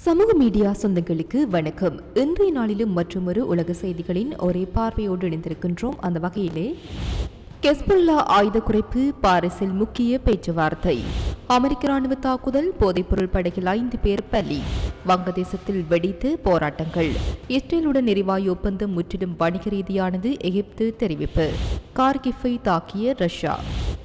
சமூக மீடியா சொந்தங்களுக்கு வணக்கம். இன்றைய நாளிலும் மற்றொரு உலக செய்திகளின் ஒரே பார்வையோடு இணைந்திருக்கின்றோம். அந்த வகையிலே கெஸ்புல்லா ஆயுத குறைப்பு பாரிஸில் முக்கிய பேச்சுவார்த்தை. அமெரிக்க ராணுவ தாக்குதல் போதைப்பொருள் படகில் ஐந்து பேர் பலி. வங்கதேசத்தில் வெடித்து போராட்டங்கள். இஸ்ரேலுடன் எரிவாயு ஒப்பந்தம் முற்றிலும் வணிக ரீதியானது எகிப்து தெரிவிப்பு. கார்கிஃபை தாக்கிய ரஷ்யா.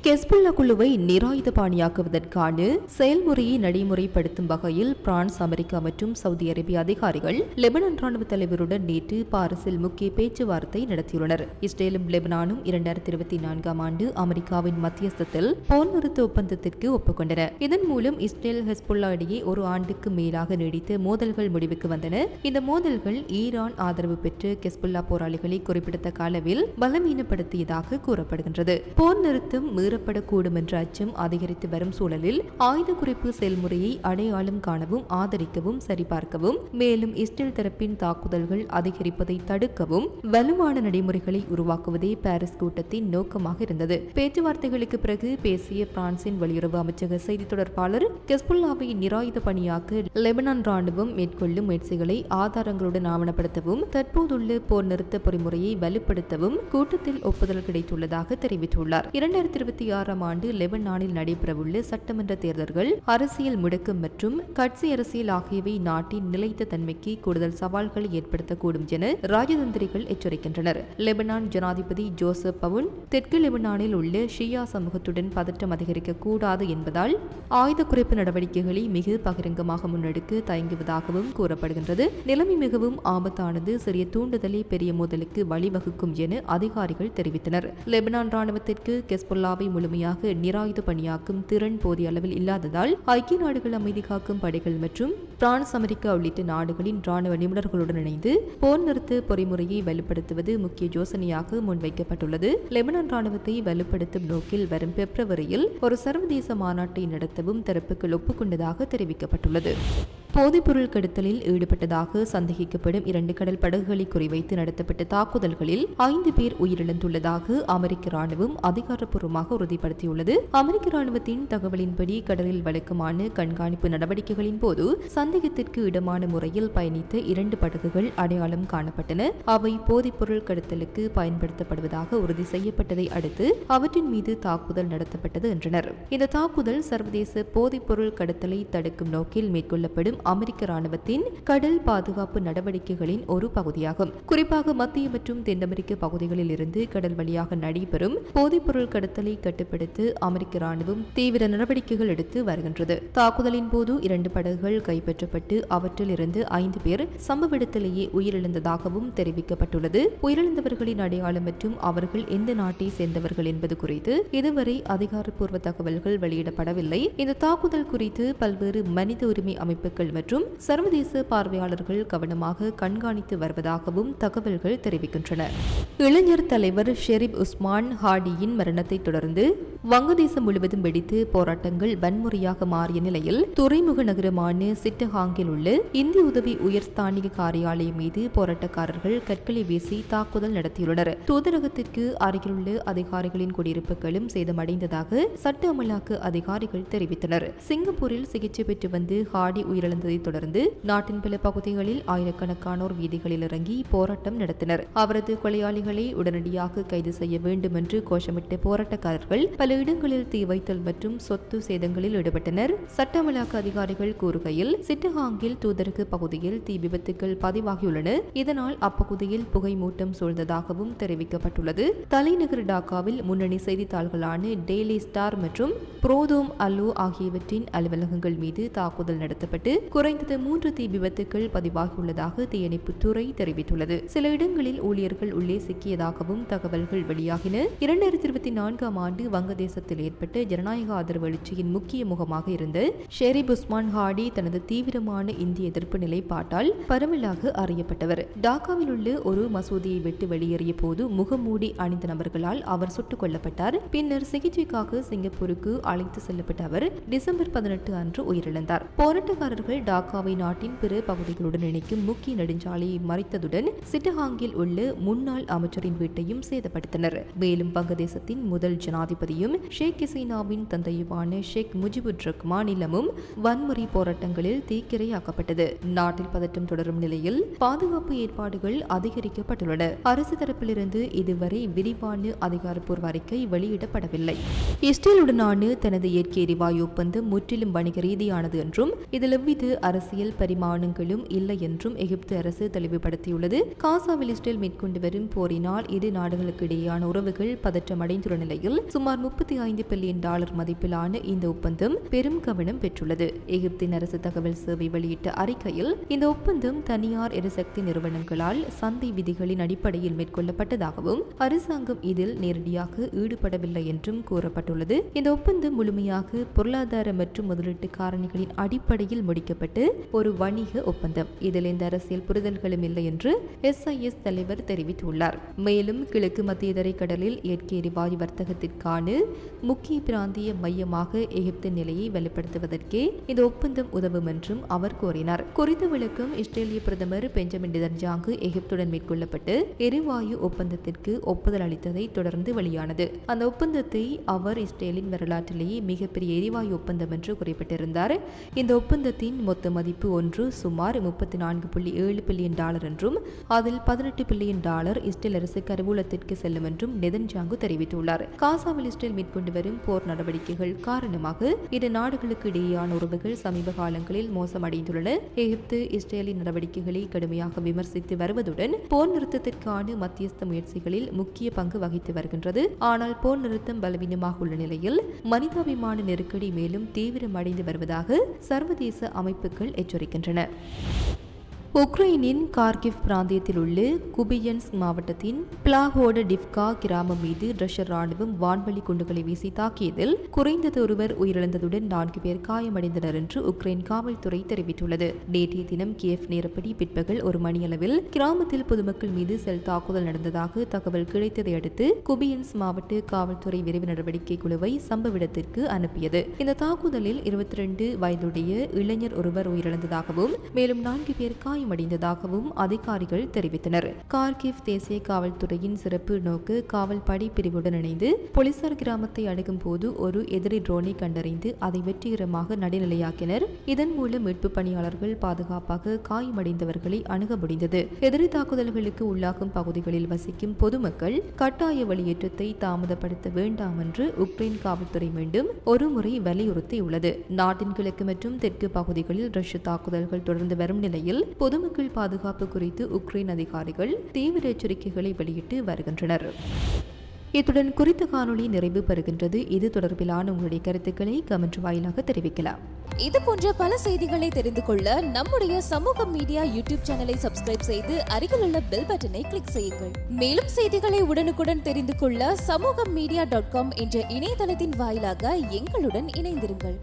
கெஸ்புல்லா குழுவை நிராயுதபாணியாக்குவதற்கான செயல்முறையை நடைமுறைப்படுத்தும் வகையில் பிரான்ஸ் அமெரிக்கா மற்றும் சவுதி அரேபிய அதிகாரிகள் லெபனான் ராணுவ தலைவருடன் நேற்று பாரிஸில் முக்கிய பேச்சுவார்த்தை நடத்தியுள்ளனர். இஸ்ரேலும் லெபனானும் இரண்டாயிரத்தி இருபத்தி நான்காம் ஆண்டு அமெரிக்காவின் மத்தியஸ்தத்தில் போர் நிறுத்த ஒப்பந்தத்திற்கு ஒப்புக்கொண்டன. இதன் மூலம் இஸ்ரேல் ஹெஸ்புல்லா இடையே ஒரு ஆண்டுக்கு மேலாக நீடித்த மோதல்கள் முடிவுக்கு வந்தன. இந்த மோதல்கள் ஈரான் ஆதரவு பெற்று கெஸ்புல்லா போராளிகளை குறிப்பிடத்தக்க அளவில் பலவீனப்படுத்தியதாக கூறப்படுகின்றது. போர் நிறுத்தம் மீறப்படக்கூடும் என்ற அச்சம் அதிகரித்து வரும் சூழலில் ஆயுத குறைப்பு செயல்முறையை அடையாளம் காணவும் ஆதரிக்கவும் சரிபார்க்கவும் மேலும் இஸ்ரேல் தரப்பின் தாக்குதல்கள் அதிகரிப்பதை தடுக்கவும் வலுவான நடைமுறைகளை உருவாக்குவதே பாரிஸ் கூட்டத்தின் நோக்கமாக இருந்தது. பேச்சுவார்த்தைகளுக்கு பிறகு பேசிய பிரான்சின் வெளியுறவு அமைச்சக செய்தி தொடர்பாளர் கெஸ்புல்லாவை நிராயுத பணியாக்க லெபனான் ராணுவம் மேற்கொள்ளும் முயற்சிகளை ஆதாரங்களுடன் ஆவணப்படுத்தவும் தற்போதுள்ள போர் நிறுத்த பொறிமுறையை வலுப்படுத்தவும் கூட்டத்தில் ஒப்புதல் கிடைத்துள்ளதாக தெரிவித்துள்ளார். இரண்டாயிரத்தி இருபத்தி ஆறாம் ஆண்டு லெபனானில் நடைபெறவுள்ள சட்டமன்ற தேர்தல்கள் அரசியல் முடக்கம் மற்றும் கட்சி அரசியல் ஆகியவை நாட்டின் நிலைத்த தன்மைக்கு கூடுதல் சவால்களை ஏற்படுத்தக்கூடும் என ராஜதந்திரிகள் எச்சரிக்கின்றனர். லெபனான் ஜனாதிபதி ஜோசப் பவுன் தெற்கு லெபனானில் உள்ள ஷியா சமூகத்துடன் பதற்றம் அதிகரிக்க கூடாது என்பதால் ஆயுத குறைப்பு நடவடிக்கைகளை மிக பகிரங்கமாக முன்னெடுக்க தயங்குவதாகவும் கூறப்படுகின்றது. நிலைமை மிகவும் ஆபத்தானது. சிறிய தூண்டுதலே பெரிய மோதலுக்கு வழிவகுக்கும் என அதிகாரிகள் தெரிவித்தனர். லெபனான் ராணுவத்திற்கு கெஸ்புல்லாவை முழுமையாக நிராயுத பணியாக்கும் திறன் போதிய அளவில் இல்லாததால் ஐக்கிய நாடுகள் அமைதி காக்கும் படைகள் மற்றும் பிரான்ஸ் அமெரிக்கா உள்ளிட்ட நாடுகளின் ராணுவ நிபுணர்களுடன் இணைந்து போர் நிறுத்த பொறிமுறையை வலுப்படுத்துவது முக்கிய யோசனையாக முன்வைக்கப்பட்டுள்ளது. லெபனான் ராணுவத்தை வலுப்படுத்தும் நோக்கில் வரும் பிப்ரவரியில் ஒரு சர்வதேச மாநாட்டை நடத்தவும் தரப்புகள் ஒப்புக்கொண்டதாக தெரிவிக்கப்பட்டுள்ளது. போதைப்பொருள் கடத்தலில் ஈடுபட்டதாக சந்தேகிக்கப்படும் இரண்டு கடல் படகுகளை குறிவைத்து நடத்தப்பட்ட தாக்குதல்களில் ஐந்து பேர் உயிரிழந்துள்ளதாக அமெரிக்க ராணுவம் அதிகாரப்பூர்வமாக உறுதிப்படுத்தியுள்ளது. அமெரிக்க ராணுவத்தின் தகவலின்படி கடலில் வழக்கமான கண்காணிப்பு நடவடிக்கைகளின் போது சந்தேகத்திற்கு இடமான முறையில் பயணித்த இரண்டு படகுகள் அடையாளம் காணப்பட்டன. அவை போதைப்பொருள் கடத்தலுக்கு பயன்படுத்தப்படுவதாக உறுதி செய்யப்பட்டதை அடுத்து அவற்றின் மீது தாக்குதல் நடத்தப்பட்டது என்றனர். இந்த தாக்குதல் சர்வதேச போதைப்பொருள் கடத்தலை தடுக்கும் நோக்கில் மேற்கொள்ளப்படும் அமெரிக்க ராணுவத்தின் கடல் பாதுகாப்பு நடவடிக்கைகளின் ஒரு பகுதியாகும். குறிப்பாக மத்திய மற்றும் தென் அமெரிக்க பகுதிகளில் இருந்து கடல் வழியாக நடைபெறும் போதைப்பொருள் கடத்தலை கட்டுப்படுத்த அமெரிக்க ராணுவம் தீவிர நடவடிக்கைகள் எடுத்து வருகின்றது. தாக்குதலின் போது இரண்டு படகுகள் கைப்பற்றப்பட்டு அவற்றில் இருந்து ஐந்து பேர் சம்பவ இடத்திலேயே உயிரிழந்ததாகவும் தெரிவிக்கப்பட்டுள்ளது. உயிரிழந்தவர்களின் அடையாளம் மற்றும் அவர்கள் எந்த நாட்டை சேர்ந்தவர்கள் என்பது குறித்து இதுவரை அதிகாரப்பூர்வ தகவல்கள் வெளியிடப்படவில்லை. இந்த தாக்குதல் குறித்து பல்வேறு மனித உரிமை அமைப்புகள் மற்றும் சர்வதேச பார்வையாளர்கள் கவனமாக கண்காணித்து வருவதாகவும் தகவல்கள் தெரிவிக்கின்றன. இளைஞர் தலைவர் ஷெரீப் உஸ்மான் ஹாடியின் மரணத்தை தொடர்ந்து வங்கதேசம் முழுவதும் வெடித்து போராட்டங்கள் வன்முறையாக மாறிய நிலையில் துறைமுக நகரமான சிட்டஹாங்கில் உள்ள இந்திய உதவி உயர் ஸ்தானிக காரியாலயம் மீது போராட்டக்காரர்கள் கற்களை வீசி தாக்குதல் நடத்தியுள்ளனர். தூதரகத்திற்கு அருகிலுள்ள அதிகாரிகளின் குடியிருப்புகளும் சேதமடைந்ததாக சட்ட அமலாக்க அதிகாரிகள் தெரிவித்தனர். சிங்கப்பூரில் சிகிச்சை பெற்று வந்து ஹாடி விழுந்ததை தொடர்ந்து நாட்டின் பல பகுதிகளில் ஆயிரக்கணக்கானோர் வீதிகளில் இறங்கி போராட்டம் நடத்தினர். அவரது கொலையாளிகளை உடனடியாக கைது செய்ய வேண்டும் என்று கோஷமிட்ட போராட்டக்காரர்கள் பல இடங்களில் தீ வைத்தல் மற்றும் சொத்து சேதங்களில் ஈடுபட்டனர். சட்டமலாக்க அதிகாரிகள் கூறுகையில் சிட்டஹாங்கில் தூதரக பகுதியில் தீ விபத்துகள் பதிவாகியுள்ளன. இதனால் அப்பகுதியில் புகை மூட்டம் சூழ்ந்ததாகவும் தெரிவிக்கப்பட்டுள்ளது. தலைநகர் டாக்காவில் முன்னணி செய்தித்தாள்களான டெய்லி ஸ்டார் மற்றும் புரோதோம் அல்லு ஆகியவற்றின் அலுவலகங்கள் மீது தாக்குதல் நடத்தப்பட்டு குறைந்தது மூன்று தீ விபத்துகள் பதிவாகியுள்ளதாக தீயணைப்புத்துறை தெரிவித்துள்ளது. சில இடங்களில் ஊழியர்கள் உள்ளே சிக்கியதாகவும் தகவல்கள் வெளியாகின. இரண்டாயிரத்தி இருபத்தி நான்காம் ஆண்டு வங்கதேசத்தில் ஏற்பட்ட ஜனநாயக ஆதரவு எழுச்சியின் முக்கிய முகமாக இருந்த ஷெரீப் உஸ்மான் ஹாடி தனது தீவிரமான இந்திய எதிர்ப்பு நிலைப்பாட்டால் பரவலாக அறியப்பட்டவர். டாக்காவில் உள்ள ஒரு மசூதியை விட்டு வெளியேறிய போது முகமூடி அணிந்த நபர்களால் அவர் சுட்டுக் கொல்லப்பட்டார். பின்னர் சிகிச்சைக்காக சிங்கப்பூருக்கு அழைத்து செல்லப்பட்ட அவர் டிசம்பர் பதினெட்டு அன்று உயிரிழந்தார். போராட்டக்காரர்கள் சாலைகள் டாக்காவை நாட்டின் பிற பகுதிகளுடன் இணைக்கும் முக்கிய நெடுஞ்சாலையை மறைத்ததுடன் சிட்டஹாங்கில் உள்ள முன்னாள் அமைச்சரின் வீட்டையும் சேதப்படுத்தினர். மேலும் வங்கதேசத்தின் முதல் ஜனாதிபதியும் ஷேக் ஹசீனாவின் தந்தையுமான ஷேக் முஜிபுர் ரஹ்மான் இல்லமும் வன்முறை போராட்டங்களில் தீக்கிரையாக்கப்பட்டது. நாட்டில் பதட்டம் தொடரும் நிலையில் பாதுகாப்பு ஏற்பாடுகள் அதிகரிக்கப்பட்டுள்ளன. அரசு தரப்பிலிருந்து இதுவரை விரிவான அதிகாரப்பூர்வ அறிக்கை வெளியிடப்படவில்லை. இஸ்ரேலுடனான தனது இயற்கை எரிவாயு ஒப்பந்தம் முற்றிலும் வணிக ரீதியானது என்றும் இதில் எவ்வித அரசியல் பரிமாணங்களும் இல்லை என்றும் எகிப்து அரசு தெளிவுபடுத்தியுள்ளது. காசாவில் இஸ்ரேல் மேற்கொண்டு வரும் போரினால் இரு நாடுகளுக்கு இடையேயான உறவுகள் பதற்றமடைந்துள்ள நிலையில் சுமார் முப்பத்தி ஐந்து பில்லியன் டாலர் மதிப்பிலான இந்த ஒப்பந்தம் பெரும் கவனம் பெற்றுள்ளது. எகிப்தின் அரசு தகவல் சேவை வெளியிட்ட அறிக்கையில் இந்த ஒப்பந்தம் தனியார் எரிசக்தி நிறுவனங்களால் சந்தை விதிகளின் அடிப்படையில் மேற்கொள்ளப்பட்டதாகவும் அரசாங்கம் இதில் நேரடியாக ஈடுபடவில்லை என்றும் கூறப்பட்டுள்ளது. இந்த ஒப்பந்தம் முழுமையாக பொருளாதார மற்றும் முதலீட்டு காரணிகளின் அடிப்படையில் முடிக்கப்பட்டு ஒரு வணிக ஒப்பந்தம். இதில் எந்த அரசியல் புரிதல்களும் இல்லை என்று எஸ்ஐஎஸ் தலைவர் தெரிவித்துள்ளார். மேலும் கிழக்கு மத்திய தரைக்கடலில் இயற்கை எரிவாயு வர்த்தகத்திற்கான முக்கிய பிராந்திய மையமாக எகிப்து நிலையை வலுப்படுத்துவதற்கே இந்த ஒப்பந்தம் உதவும் என்றும் அவர் கூறினார். குறித்த விளக்கம் இஸ்ரேலிய பிரதமர் பெஞ்சமின் டிதன்ஜாங்கு எகிப்துடன் மேற்கொள்ளப்பட்டு எரிவாயு ஒப்பந்தத்திற்கு ஒப்புதல் அளித்ததை தொடர்ந்து வெளியானது. அந்த ஒப்பந்தத்தை அவர் இஸ்ரேலின் வரலாற்றிலேயே மிகப்பெரிய எரிவாயு ஒப்பந்தம் என்று குறிப்பிட்டிருந்தார். இந்த ஒப்பந்தத்தின் மொத்த மதிப்பு ஒன்று சுமார் முப்பத்தி நான்கு புள்ளி ஏழு பில்லியன் டாலர் என்றும் அதில் பதினெட்டு பில்லியன் டாலர் இஸ்ரேல் அரசு கருவூலத்திற்கு செல்லும் என்றும் நெதன்ஜாங்கு தெரிவித்துள்ளார். காசாவில் இஸ்ரேல் மேற்கொண்டு வரும் போர் நடவடிக்கைகள் காரணமாக இரு நாடுகளுக்கு இடையேயான உறவுகள் சமீப காலங்களில் மோசமடைந்துள்ளன. எகிப்து இஸ்ரேலின் நடவடிக்கைகளை கடுமையாக விமர்சித்து வருவதுடன் போர் நிறுத்தத்திற்கான மத்தியஸ்த முயற்சிகளில் முக்கிய பங்கு வகித்து வருகின்றது. ஆனால் போர் நிறுத்தம் பலவீனமாக உள்ள நிலையில் மனிதாபிமான நெருக்கடி மேலும் தீவிரமடைந்து வருவதாக சர்வதேச அமைப்பு அமைப்புகள் எச்சரிக்கின்றன. உக்ரைனின் கார்கிவ் பிராந்தியத்தில் உள்ள குபியன்ஸ் மாவட்டத்தின் பிளாகோட டிப்கா கிராமம் மீது ரஷ்ய ராணுவம் வான்வழி குண்டுகளை வீசி தாக்கியதில் குறைந்தது ஒருவர் உயிரிழந்ததுடன் நான்கு பேர் காயமடைந்தனர் என்று உக்ரைன் காவல்துறை தெரிவித்துள்ளது. நேற்றைய தினம் கியேவ் நேரப்படி பிற்பகல் ஒரு மணியளவில் கிராமத்தில் பொதுமக்கள் மீது செல் தாக்குதல் நடந்ததாக தகவல் கிடைத்ததை அடுத்து குபியன்ஸ் மாவட்ட காவல்துறை விரைவு நடவடிக்கை குழுவை சம்பவ இடத்திற்கு அனுப்பியது. இந்த தாக்குதலில் இருபத்தி ரெண்டு வயதுடைய இளைஞர் ஒருவர் உயிரிழந்ததாகவும் மேலும் நான்கு பேர் காயம் காயமடைந்ததாகவும் அதிகாரிகள் தெரிவித்தனர். கார்கிவ் தேசிய காவல்துறையின் சிறப்பு நோக்கு காவல் படை பிரிவுடன் இணைந்து போலீசார் கிராமத்தை அணுகும் போது ஒரு எதிரி ட்ரோனை கண்டறிந்து அதை வெற்றிகரமாக நடுநிலையாக்கினர். இதன் மூலம் மீட்பு பணியாளர்கள் பாதுகாப்பாக காயமடைந்தவர்களை அணுக முடிந்தது. எதிரி தாக்குதல்களுக்கு உள்ளாகும் பகுதிகளில் வசிக்கும் பொதுமக்கள் கட்டாய வெளியேற்றத்தை தாமதப்படுத்த வேண்டாம் என்று உக்ரைன் காவல்துறை மீண்டும் ஒருமுறை வலியுறுத்தியுள்ளது. நாட்டின் கிழக்கு மற்றும் தெற்கு பகுதிகளில் ரஷ்ய தாக்குதல்கள் தொடர்ந்து வரும் நிலையில் பொது பொதுமக்கள் பாதுகாப்பு குறித்து உக்ரைன் அதிகாரிகள் தீவிர எச்சரிக்கைகளை வெளியிட்டு வருகின்றனர். இத்துடன் குறித்த காணொளி நிறைவு பெறுகின்றது. இது தொடர்பிலான உங்களுடைய கருத்துக்களை கமெண்ட் வாயிலாக தெரிவிக்கலாம். இது போன்ற பல செய்திகளை தெரிந்து கொள்ள நம்முடைய சமூக மீடியா யூடியூப் சேனலை சப்ஸ்கிரைப் செய்து அருகில் உள்ள பெல் பட்டனை கிளிக் செய்யுங்கள். மேலும் செய்திகளை உடனுக்குடன் தெரிந்து கொள்ள சமூக மீடியா டாட் காம் என்ற இணையதளத்தின் வாயிலாக எங்களுடன் இணைந்திருங்கள்.